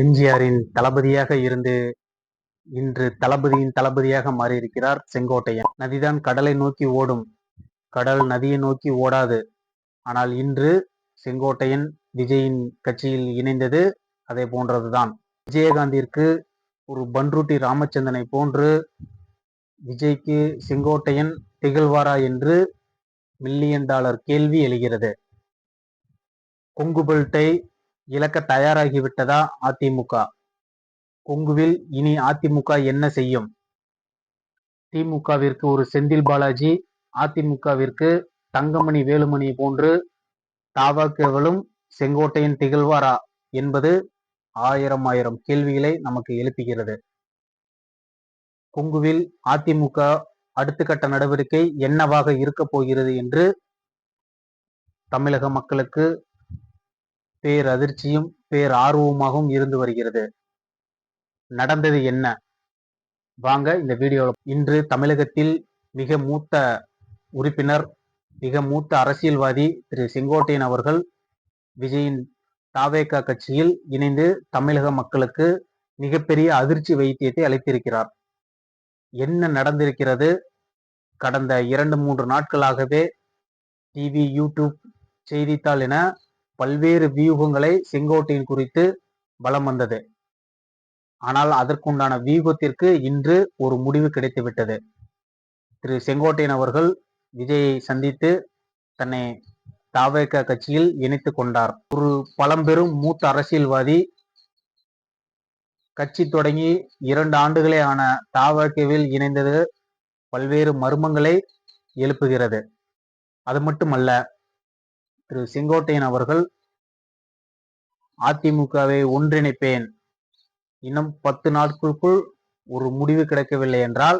எம்ஜிஆரின் தளபதியாக இருந்து இன்று தளபதியின் தளபதியாக மாறியிருக்கிறார் செங்கோட்டையன். நதிதான் கடலை நோக்கி ஓடும். கடல் நதியை நோக்கி ஓடாது. ஆனால் இன்று செங்கோட்டையன் விஜயின் கட்சியில் இணைந்தது அதே போன்றதுதான். விஜயகாந்திற்கு ஒரு பன்ருட்டி ராமச்சந்திரனை போன்று விஜய்க்கு செங்கோட்டையன் திகழ்வாரா என்று மில்லியன் டாலர் கேள்வி எழுகிறது. கொங்கு பெல்ட்டை இழக்க தயாராகிவிட்டதா அதிமுக? கொங்குவில் இனி அதிமுக என்ன செய்யும்? திமுகவிற்கு ஒரு செந்தில் பாலாஜி அதிமுகவிற்கு தங்கமணி வேலுமணி போன்று தாவாக்கவலும் செங்கோட்டையின் திகழ்வாரா என்பது ஆயிரம் ஆயிரம் கேள்விகளை நமக்கு எழுப்புகிறது. கொங்குவில் அதிமுக அடுத்த கட்ட நடவடிக்கை என்னவாக இருக்க போகிறது என்று தமிழக மக்களுக்கு பேர் அதிர்ச்சியும் பேர் ஆர்வமாகவும் இருந்து வருகிறது. நடந்தது என்ன? வாங்க இந்த வீடியோவில் இன்று தமிழகத்தில் மிக மூத்த உறுப்பினர் மிக மூத்த அரசியல்வாதி திரு. செங்கோட்டையன் அவர்கள் விஜயின் தாவேகா கட்சியில் இணைந்து தமிழக மக்களுக்கு மிகப்பெரிய அதிர்ச்சி வைத்தியத்தை அளித்திருக்கிறார். என்ன நடந்திருக்கிறது? கடந்த இரண்டு மூன்று நாட்களாகவே டிவி யூடியூப் செய்தித்தாள் என பல்வேறு வியூகங்களை செங்கோட்டையின் குறித்து வலம் வந்தது. ஆனால் அதற்குண்டான வியூகத்திற்கு இன்று ஒரு முடிவு கிடைத்துவிட்டது. திரு செங்கோட்டையன் அவர்கள் விஜயை சந்தித்து தன்னை தாவேக கட்சியில் இணைத்துக் கொண்டார். ஒரு பழம்பெரும் மூத்த அரசியல்வாதி கட்சி தொடங்கி இரண்டு ஆண்டுகளே ஆன தாவகவில் இணைந்தது பல்வேறு மர்மங்களை எழுப்புகிறது. அது மட்டுமல்ல திரு செங்கோட்டையன் அவர்கள் அதிமுகவை ஒன்றிணைப்பேன். இன்னும் பத்து நாட்களுக்குள் ஒரு முடிவு கிடைக்கவில்லை என்றால்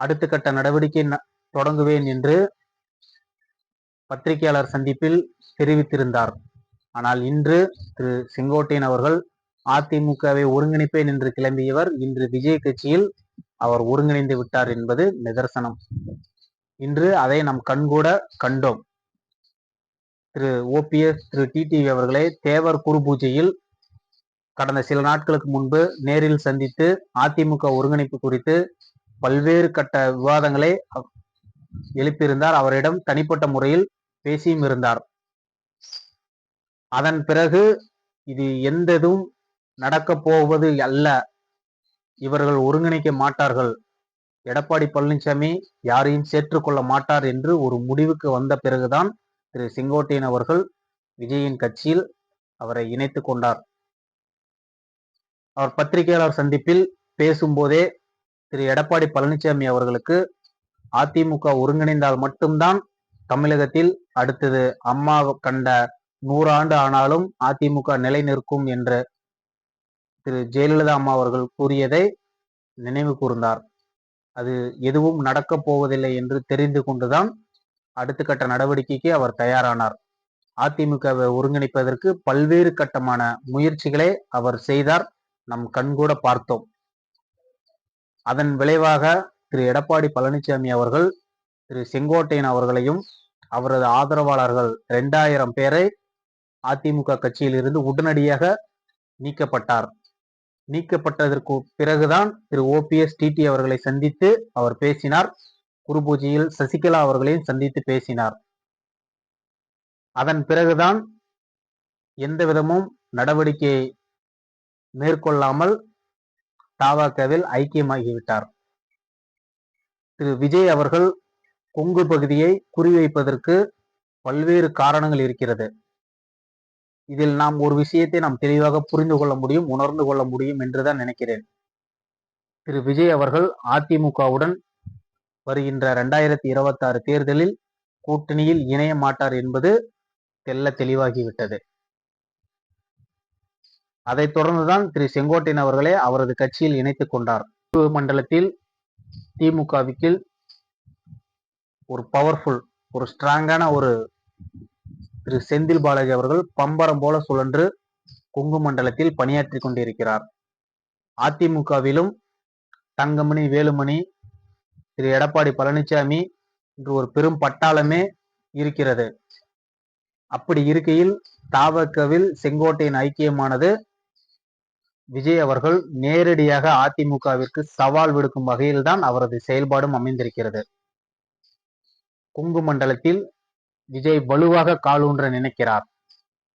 அடுத்த கட்ட நடவடிக்கை தொடங்குவேன் என்று பத்திரிகையாளர் சந்திப்பில் தெரிவித்திருந்தார். ஆனால் இன்று திரு செங்கோட்டையன் அவர்கள் அதிமுகவை ஒருங்கிணைப்பேன் என்று கிளம்பியவர் இன்று விஜய் கட்சியில் அவர் ஒருங்கிணைந்து விட்டார் என்பது நிதர்சனம். இன்று அதை நம் கண்கூட கண்டோம். திரு ஓபிஎஸ் திரு டிடிவி அவர்களை தேவர் குரு பூஜையில் கடந்த சில நாட்களுக்கு முன்பு நேரில் சந்தித்து அதிமுக ஒருங்கிணைப்பு குறித்து பல்வேறு கட்ட விவாதங்களை எழுப்பியிருந்தார். அவரிடம் தனிப்பட்ட முறையில் பேசியும் இருந்தார். அதன் பிறகு இது எந்ததும் நடக்கப் போவது அல்ல. இவர்கள் ஒருங்கிணைக்க மாட்டார்கள். எடப்பாடி பழனிசாமி யாரையும் சேர்த்துக்கொள்ள மாட்டார் என்று ஒரு முடிவுக்கு வந்த பிறகுதான் திரு செங்கோட்டையன் அவர்கள் விஜயின் கட்சியில் அவரை இணைத்து கொண்டார். அவர் பத்திரிகையாளர் சந்திப்பில் பேசும்போதே திரு எடப்பாடி பழனிசாமி அவர்களுக்கு அதிமுக ஒருங்கிணைந்தால் மட்டும்தான் தமிழகத்தில் அடுத்தது அம்மா கண்ட நூறாண்டு ஆனாலும் அதிமுக நிலை நிற்கும் என்று திரு ஜெயலலிதா அம்மா அவர்கள் கூறியதை நினைவு கூர்ந்தார். அது எதுவும் நடக்கப் போவதில்லை என்று தெரிந்து கொண்டுதான் அடுத்த கட்ட நடவடிக்கைக்கு அவர் தயாரானார். அதிமுகவை ஒருங்கிணைப்பதற்கு பல்வேறு கட்டமான முயற்சிகளை அவர் செய்தார். நம் கண்கூட பார்த்தோம். அதன் விளைவாக திரு. எடப்பாடி பழனிசாமி அவர்கள் திரு. செங்கோட்டையன் அவர்களையும் அவரது ஆதரவாளர்கள் இரண்டாயிரம் பேரை அதிமுக கட்சியில் இருந்து உடனடியாக நீக்கப்பட்டார். நீக்கப்பட்டதற்கு பிறகுதான் திரு. ஓபிஎஸ் டிடி அவர்களை சந்தித்து அவர் பேசினார். குரு பூஜையில் சசிகலா அவர்களையும் சந்தித்து பேசினார். அதன் பிறகுதான் எந்த விதமும் நடவடிக்கை மேற்கொள்ளாமல் தாவாக்கவில் ஐக்கியமாகிவிட்டார். திரு விஜய் அவர்கள் கொங்கு பகுதியை குறிவைப்பதற்கு பல்வேறு காரணங்கள் இருக்கிறது. இதில் நாம் ஒரு விஷயத்தை நாம் தெளிவாக புரிந்து கொள்ள முடியும் உணர்ந்து கொள்ள முடியும் என்றுதான் நினைக்கிறேன். திரு விஜய் அவர்கள் அதிமுகவுடன் வருகின்ற இரண்டாயிரத்தி இருபத்தி ஆறு தேர்தலில் கூட்டணியில் இணைய மாட்டார் என்பது தெல்ல தெளிவாகிவிட்டது. அதைத் தொடர்ந்துதான் திரு செங்கோட்டையன் அவர்களே அவரது கட்சியில் இணைத்துக் கொண்டார். மண்டலத்தில் திமுகவுக்கு ஒரு பவர்ஃபுல் ஒரு ஸ்ட்ராங்கான ஒரு திரு செந்தில் பாலாஜி அவர்கள் பம்பரம் போல சுழன்று கொங்கு மண்டலத்தில் பணியாற்றி கொண்டிருக்கிறார். அதிமுகவிலும் தங்கமணி வேலுமணி திரு எடப்பாடி பழனிசாமி என்று ஒரு பெரும் பட்டாளமே இருக்கிறது. அப்படி இருக்கையில் தாவக்கவில் செங்கோட்டையின் ஐக்கியமானது விஜய் அவர்கள் நேரடியாக அதிமுகவிற்கு சவால் விடுக்கும் வகையில்தான் அவரது செயல்பாடும் அமைந்திருக்கிறது. கொங்கு மண்டலத்தில் விஜய் வலுவாக காலூன்ற நினைக்கிறார்.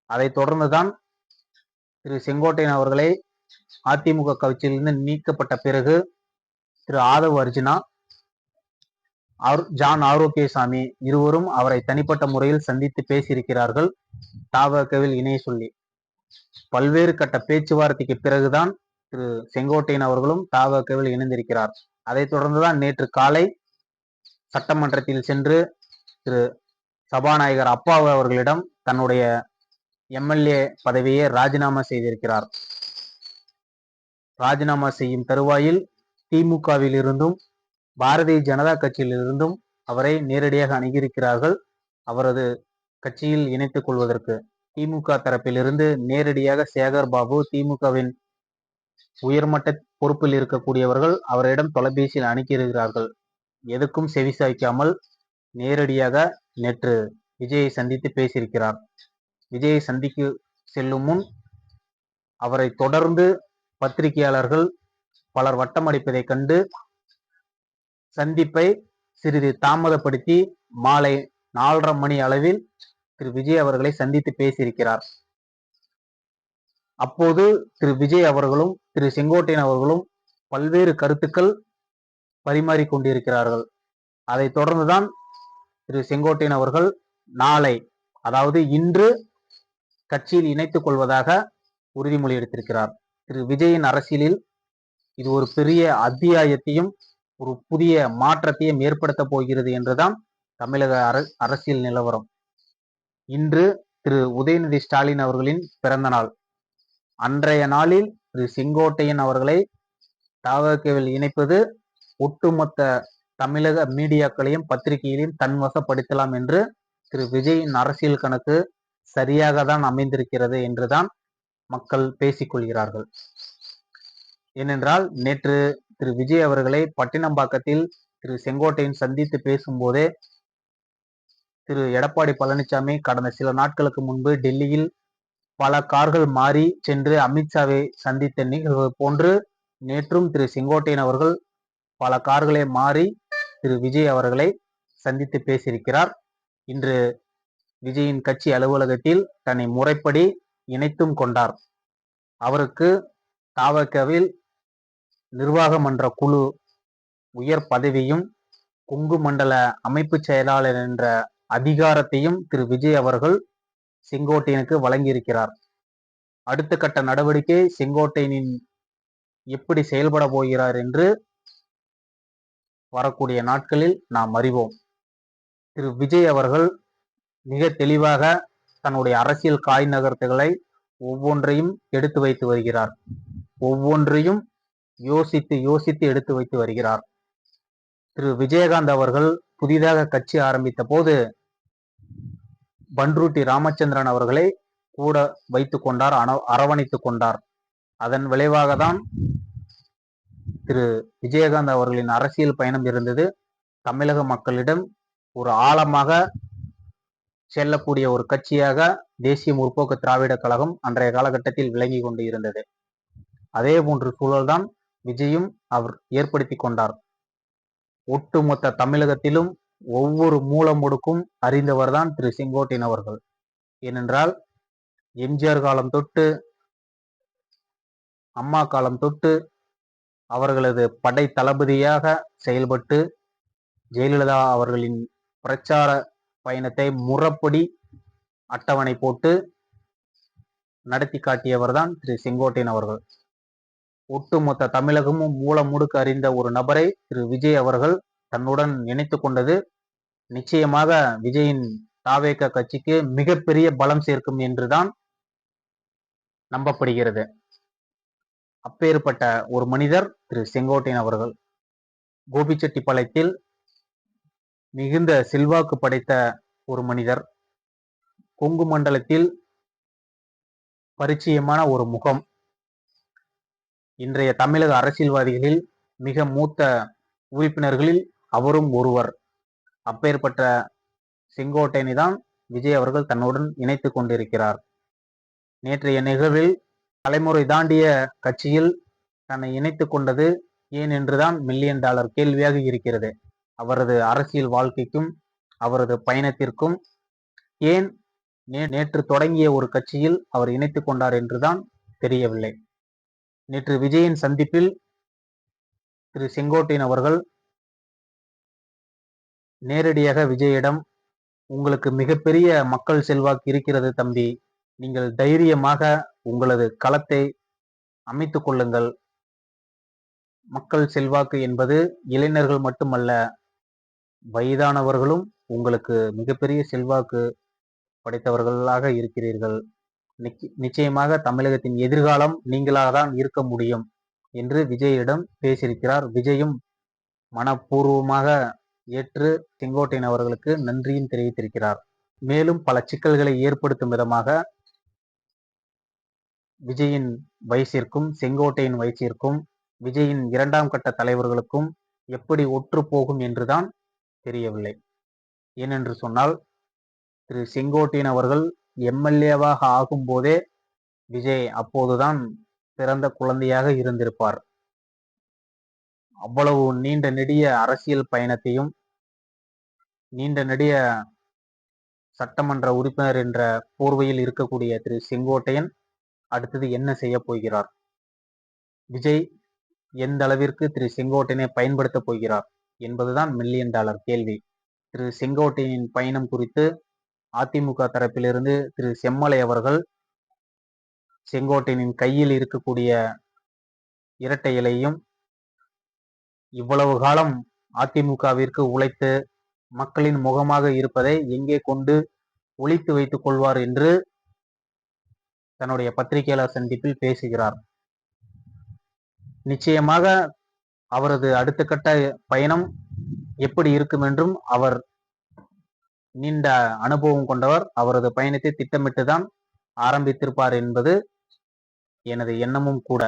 அதைத் தொடர்ந்துதான் திரு செங்கோட்டையன் அவர்களை அதிமுக கட்சியிலிருந்து நீக்கப்பட்ட பிறகு திரு ஆதவ் அர்ஜுனா ஜான் ஆரோக்கியசாமி இருவரும் அவரை தனிப்பட்ட முறையில் சந்தித்து பேசியிருக்கிறார்கள். தாவகவில் இணைய சொல்லி. பல்வேறு கட்ட பேச்சுவார்த்தைக்கு பிறகுதான் திரு செங்கோட்டையன் அவர்களும் தாவகவில் இணைந்திருக்கிறார். அதைத் தொடர்ந்துதான் நேற்று காலை சட்டமன்றத்தில் சென்று திரு சபாநாயகர் அப்பாவு அவர்களிடம் தன்னுடைய எம்எல்ஏ பதவியை ராஜினாமா செய்திருக்கிறார். ராஜினாமா செய்யும் தருவாயில் திமுகவில் இருந்தும் பாரதிய ஜனதா கட்சியிலிருந்தும் அவரை நேரடியாக அணுகியிருக்கிறார்கள். அவரது கட்சியில் இணைத்துக் கொள்வதற்கு திமுக தரப்பிலிருந்து நேரடியாக சேகர் பாபு திமுகவின் உயர்மட்ட பொறுப்பில் இருக்கக்கூடியவர்கள் அவரிடம் தொலைபேசியில் அணுகியிருக்கிறார்கள் எதுக்கும் செவிசாய்க்காமல் நேரடியாக நேற்று விஜயை சந்தித்து பேசியிருக்கிறார். விஜயை சந்திக்கு செல்லும் முன் அவரை தொடர்ந்து பத்திரிகையாளர்கள் பலர் வட்டம் அடிப்பதைக் கண்டு சந்திப்பை சிறிது தாமதப்படுத்தி மாலை நாலரை மணி அளவில் திரு விஜய் அவர்களை சந்தித்து பேசியிருக்கிறார். அப்போது திரு விஜய் அவர்களும் திரு செங்கோட்டையன் அவர்களும் பல்வேறு கருத்துக்கள் பரிமாறிக் கொண்டிருக்கிறார்கள். அதைத் தொடர்ந்துதான் திரு செங்கோட்டையன் அவர்கள் நாளை அதாவது இன்று கட்சியில் இணைத்துக் கொள்வதாக உறுதிமொழி எடுத்திருக்கிறார். திரு விஜயின் அரசியலில் இது ஒரு பெரிய அத்தியாயத்தையும் ஒரு புதிய மாற்றத்தையும் ஏற்படுத்த போகிறது என்றுதான் தமிழக அரசியல் நிலவரம். இன்று திரு உதயநிதி ஸ்டாலின் அவர்களின் பிறந்த நாள். அன்றைய நாளில் திரு செங்கோட்டையன் அவர்களை தாவகவில் இணைப்பது ஒட்டுமொத்த தமிழக மீடியாக்களையும் பத்திரிகைகளையும் தன்வசப்படுத்தலாம் என்று திரு விஜயின் அரசியல் கணக்கு சரியாக தான் அமைந்திருக்கிறது என்றுதான் மக்கள் பேசிக்கொள்கிறார்கள் ஏனென்றால் நேற்று திரு விஜய் அவர்களை பட்டினம்பாக்கத்தில் திரு செங்கோட்டையன் சந்தித்து பேசும்போதே திரு எடப்பாடி பழனிசாமி கடந்த சில நாட்களுக்கு முன்பு டெல்லியில் பல கார்கள் மாறி சென்று அமித்ஷாவை சந்தித்த நிகழ்வு போன்று நேற்றும் திரு செங்கோட்டையன் அவர்கள் பல கார்களை மாறி திரு விஜய் அவர்களை சந்தித்து பேசியிருக்கிறார். இன்று விஜயின் கட்சி அலுவலகத்தில் தன்னை முறைப்படி இணைத்தும் கொண்டார். அவருக்கு தாவக்கவில் நிர்வாக மன்ற குழு உயர் பதவியும் கொங்கு மண்டல அமைப்பு செயலாளர் என்ற அதிகாரத்தையும் திரு. விஜய் அவர்கள் செங்கோட்டையனுக்கு வழங்கியிருக்கிறார். அடுத்த கட்ட நடவடிக்கை செங்கோட்டையனின் எப்படி செயல்பட போகிறார் என்று வரக்கூடிய நாட்களில் நாம் அறிவோம். திரு. விஜய் அவர்கள் மிக தெளிவாக தன்னுடைய அரசியல் காய் நகர்த்துகளை ஒவ்வொன்றையும் எடுத்து வைத்து வருகிறார். ஒவ்வொன்றையும் யோசித்து யோசித்து எடுத்து வைத்து வருகிறார். திரு. விஜயகாந்த் அவர்கள் புதிதாக கட்சி ஆரம்பித்த போது பன்ருட்டி ராமச்சந்திரன் அவர்களை கூட வைத்து கொண்டார் அரவணைத்துக் கொண்டார். அதன் விளைவாக தான் திரு. விஜயகாந்த் அவர்களின் அரசியல் பயணம் இருந்தது. தமிழக மக்களிடம் ஒரு ஆழமாக செல்லக்கூடிய ஒரு கட்சியாக தேசிய முற்போக்கு திராவிட கழகம் அன்றைய காலகட்டத்தில் விளங்கி கொண்டு இருந்தது. அதே போன்ற சூழல்தான் விஜயும் அவர் ஏற்படுத்தி கொண்டார். ஒட்டுமொத்த தமிழகத்திலும் ஒவ்வொரு மூலமுடுக்கும் அறிந்தவர்தான் திரு செங்கோட்டையன் அவர்கள். ஏனென்றால் எம்ஜிஆர் காலம் தொட்டு அம்மா காலம் தொட்டு அவர்களது படை தளபதியாக செயல்பட்டு ஜெயலலிதா அவர்களின் பிரச்சார பயணத்தை முறப்படி அட்டவணை போட்டு நடத்தி காட்டியவர் தான் திரு செங்கோட்டையன் அவர்கள். ஒட்டுமொத்த தமிழகமும் மூல முடுக்கு அறிந்த ஒரு நபரை திரு. விஜய் அவர்கள் தன்னுடன் இணைத்து கொண்டது. நிச்சயமாக விஜயின் தாவேக்க கட்சிக்கு மிகப்பெரிய பலம் சேர்க்கும் என்றுதான் நம்பப்படுகிறது. அப்பேற்பட்ட ஒரு மனிதர் திரு. செங்கோட்டையன் அவர்கள். கோபிச்செட்டிப்பாளையத்தில் மிகுந்த செல்வாக்கு படைத்த ஒரு மனிதர். கொங்கு மண்டலத்தில் பரிச்சயமான ஒரு முகம். இன்றைய தமிழக அரசியல்வாதிகளில் மிக மூத்த உறுப்பினர்களில் அவரும் ஒருவர். அப்பேற்பட்ட செங்கோட்டையனை தான் விஜய் அவர்கள் தன்னுடன் இணைத்து கொண்டிருக்கிறார். நேற்றைய நிகழ்வில் தலைமுறை தாண்டிய கட்சியில் தன்னை இணைத்து கொண்டது ஏன் என்றுதான் மில்லியன் டாலர் கேள்வியாக இருக்கிறது. அவரது அரசியல் வாழ்க்கைக்கும் அவரது பயணத்திற்கும் ஏன் நே- நேற்று தொடங்கிய ஒரு கட்சியில் அவர் இணைத்து கொண்டார் என்றுதான் தெரியவில்லை. நேற்று விஜயின் சந்திப்பில் திரு செங்கோட்டையன் அவர்கள் நேரடியாக விஜயிடம் உங்களுக்கு மிகப்பெரிய மக்கள் செல்வாக்கு இருக்கிறது தம்பி. நீங்கள் தைரியமாக உங்களது களத்தை அமைத்து கொள்ளுங்கள். மக்கள் செல்வாக்கு என்பது இளைஞர்கள் மட்டுமல்ல வயதானவர்களும் உங்களுக்கு மிகப்பெரிய செல்வாக்கு படைத்தவர்களாக இருக்கிறீர்கள். நிச்சயமாக தமிழகத்தின் எதிர்காலம் நீங்களாக தான் இருக்க முடியும் என்று விஜயிடம் பேசியிருக்கிறார். விஜயும் மனப்பூர்வமாக ஏற்று செங்கோட்டையன் அவர்களுக்கு நன்றியும் தெரிவித்திருக்கிறார். மேலும் பல சிக்கல்களை ஏற்படுத்தும் விதமாக விஜயின் வயசிற்கும் செங்கோட்டையின் வயசிற்கும் விஜயின் இரண்டாம் கட்ட தலைவர்களுக்கும் எப்படி ஒற்று போகும் என்றுதான் தெரியவில்லை. ஏனென்று சொன்னால் திரு செங்கோட்டையன் அவர்கள் எம்எல்ஏவாக ஆகும்போதே விஜய் அப்போதுதான் பிறந்த குழந்தையாக இருந்திருப்பார். அவ்வளவு நீண்ட நெடிய அரசியல் பயணத்தையும் நீண்ட நெடிய சட்டமன்ற உறுப்பினர் என்ற போர்வையில் இருக்கக்கூடிய திரு செங்கோட்டையன் அடுத்தது என்ன செய்ய போகிறார்? விஜய் எந்த அளவிற்கு திரு செங்கோட்டையனை பயன்படுத்த போகிறார்? என்பதுதான் மில்லியன் டாலர் கேள்வி. திரு செங்கோட்டையனின் பயணம் குறித்து அதிமுக தரப்பிலிருந்து திரு செம்மலை அவர்கள் செங்கோட்டையனின் கையில் இருக்கக்கூடிய இரட்டை இலையும் இவ்வளவு காலம் அதிமுகவிற்கு உழைத்து மக்களின் முகமாக இருப்பதை எங்கே கொண்டு ஒழித்து வைத்துக் கொள்வார் என்று தன்னுடைய பத்திரிகையாளர் சந்திப்பில் பேசுகிறார். நிச்சயமாக அவரது அடுத்த கட்ட பயணம் எப்படி இருக்கும் என்றும் அவர் நீண்ட அனுபவம் கொண்டவர். அவரது பயணத்தை திட்டமிட்டுதான் ஆரம்பித்திருப்பார் என்பது எனது எண்ணமும் கூட.